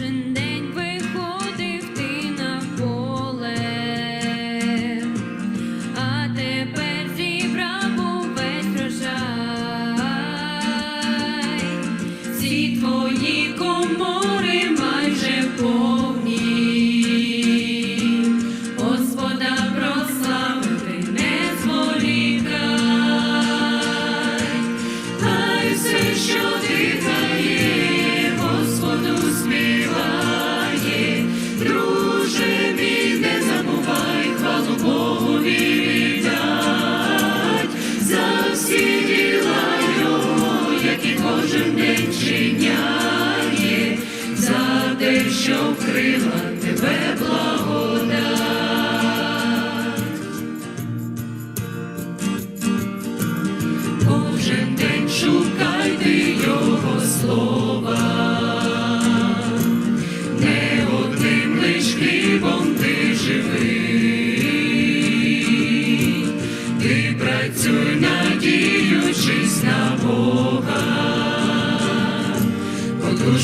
illusion і кожен день чиняє за те, що вкрила тебе благо.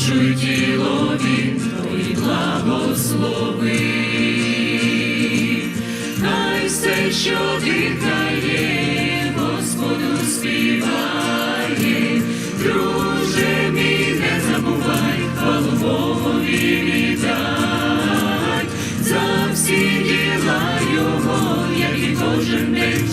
По тіло він твої благослови, хай все, що дихає, Господу співає, друже не забувай, Богові віддай, за всі діла Його, як і кожен день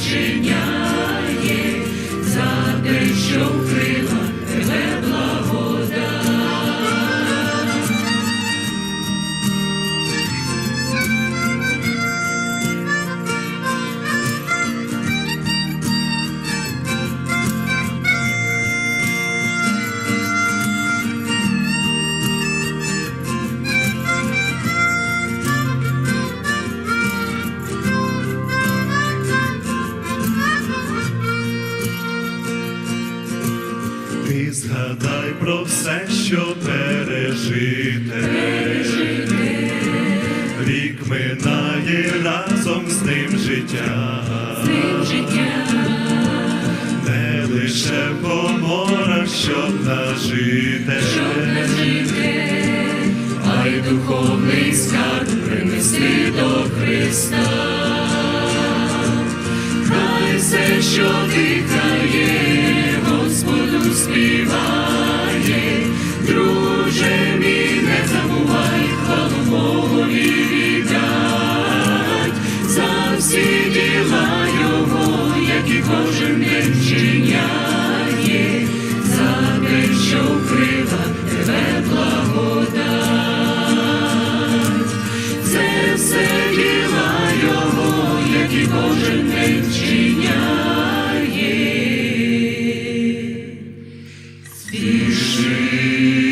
Ти згадай про все, що пережите. Рік минає разом з ним життя, життя. не лише по морах, щоб нажити, щоб не а й духовний скарб принести до Христа. Хай все, що дихає, see.